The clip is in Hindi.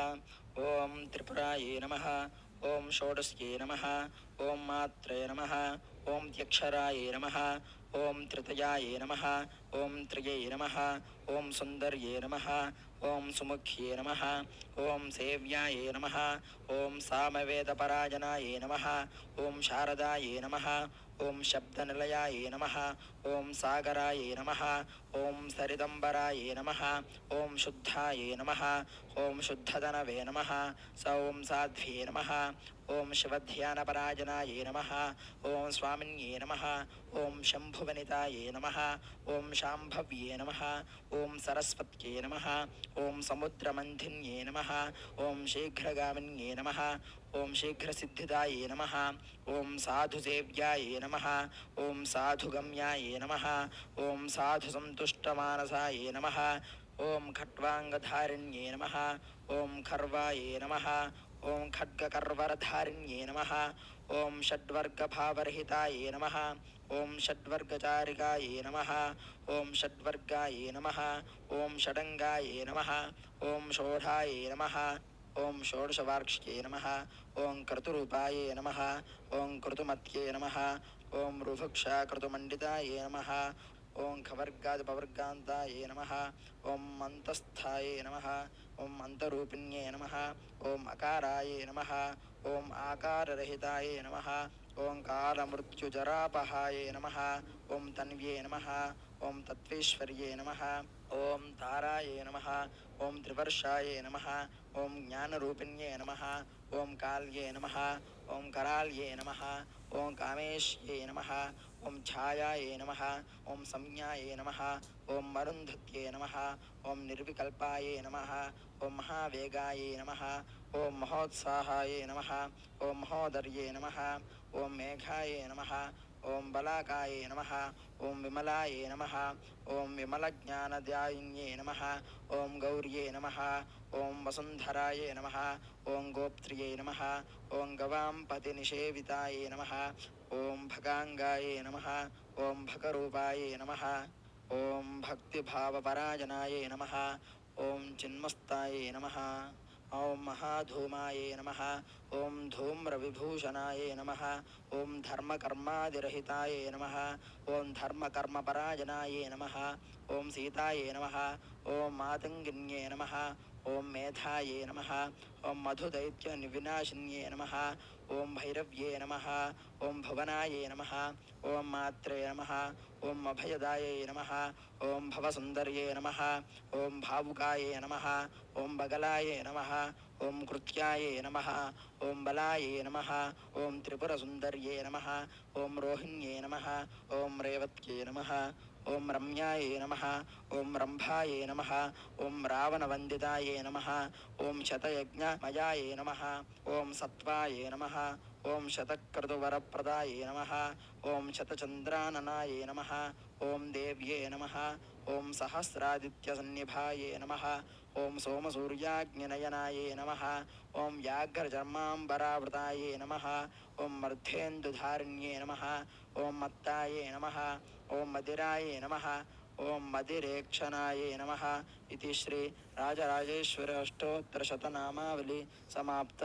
ॐ त्रिपुरायै नमः ॐ षोडश्यै नमः ॐ मात्रे नमः ॐ त्यक्षरायै नमः ॐ त्रितयायै नमः ॐ त्रियै नमः ॐ सुन्दर्ये नमः ॐ सुमुख्ये नमः ॐ सेव्यायै नमः ॐ सामवेदपरायणायै नमः ॐ शारदायै नमः ॐ शब्दनिलयायै नमः ॐ सागरायै नमः ॐ सरिदम्बरायै नमः ॐ शुद्धायै नमः ॐ शुद्धधनवे नमः स ॐ साध्व्ये नमः ॐ शिवध्यानपरायणायै नमः ॐ स्वामिन्ये नमः ॐ शम्भुवनितायै नमः ॐ शाम्भव्ये नमः ॐ सरस्वत्यै नमः ॐ समुद्रमन्थिन्ये नमः ॐ शीघ्रगामिन्ये नमः ॐ शीघ्रसिद्धिदायै नमः ॐ साधुसेव्यायै नमः ॐ साधुगम्यायै नमः ॐ साधुसन्तुष्टमानसायै नमः ॐ खट्वाङ्गधारिण्ये नमः ॐ खर्वायै नमः ॐ खड्गकर्वरधारिण्ये नमः ॐ षड्वर्गभावरहितायै नमः ॐ षड्वर्गचारिकायै नमः ॐ षड्वर्गायै नमः ॐ षडङ्गायै नमः ॐ षोढायै नमः ॐ षोडशवार्क्ष्ये नमः ॐ क्रतुरूपाये नमः ॐ क्रतुमत्ये नमः ॐ ऋभुक्षा क्रतुमण्डिताये नमः ॐ खवर्गादिपवर्गान्ताये नमः ॐ अन्तस्थाये नमः ॐ अन्तरूपिण्ये नमः ॐ अकाराये नमः ॐ आकाररहिताये नमः ॐ कालमृत्युजरापहाये नमः ॐ तन्व्ये नमः ॐ तत्त्वेश्वर्ये नमः ॐ ताराये नमः ॐ त्रिवर्षाये नमः ॐ ज्ञानरूपिण्ये नमः ॐ काल्ये नमः ॐ कराल्ये नमः ॐ कामेश नम ओं छायाये नम ओं संज्ञाए नम ओं मरुन्धत्ये नम ओं निर्विकल्पाये नम ओं महावेगाये नम ओं महोत्साहाये नम ओं महोदर्ये नम ओं मेघाये नमः ॐ बलाकाये नमः ॐ विमलाये नमः ॐ विमलज्ञानदायिन्ये नमः ॐ गौर्ये नमः ॐ वसुन्धराये नमः ॐ गोप्त्र्यै नमः ॐ गवां पतिनिषेविताये नमः ॐ भगाङ्गाये नमः ॐ भगरूपाये नमः ॐ भक्तिभावपरायणाये नमः ॐ चिन्मस्ताये नमः ॐ महाधूमाये नमः। ॐ धूम्रविभूषणाय नमः। ॐ धर्मकर्मादिरहिताय नमः। ॐ धर्मकर्मपरायणाय नमः। ॐ सीताये नमः। ॐ मातङ्गिन्ये नमः। ॐ मेधाये नमः ॐ मधुदैत्यनिविनाशिन्ये नमः ॐ भैरव्ये नमः ॐ भुवनाय नमः ॐ मात्रे नमः ॐ अभयदायै नमः ॐ भवसुन्दर्ये नमः ॐ भावुकाय नमः ॐ बगलाय नमः ॐ कृत्याय नमः ॐ बलाय नमः ॐ त्रिपुरसुन्दर्ये नमः ॐ रोहिण्ये नमः ॐ रेवत्ये नमः ॐ रम्याय नमः ॐ रम्भाय नमः ॐ रावणवन्दिताय नमः ॐ शतयज्ञमयाय नमः ॐ सत्त्वाय नमः ॐ शतक्रतुवरप्रदाय नमः ॐ शतचन्द्राननाय नमः ॐ देव्ये नमः ॐ सहस्रादित्यसन्निभाय नमः ॐ सोमसूर्याग्निनयनाय नमः ॐ व्याघ्रचर्माम्बरावृताय नमः ॐ मर्धेन्दुधारिण्ये नमः ॐ मत्ताय नमः ఓం మదిరాయ నమ. ఓం మదిరేక్షణాయ నమ. ఇది శ్రీ రాజరాజేశ్వర అష్టోత్తరశతనామావళి సమాప్త.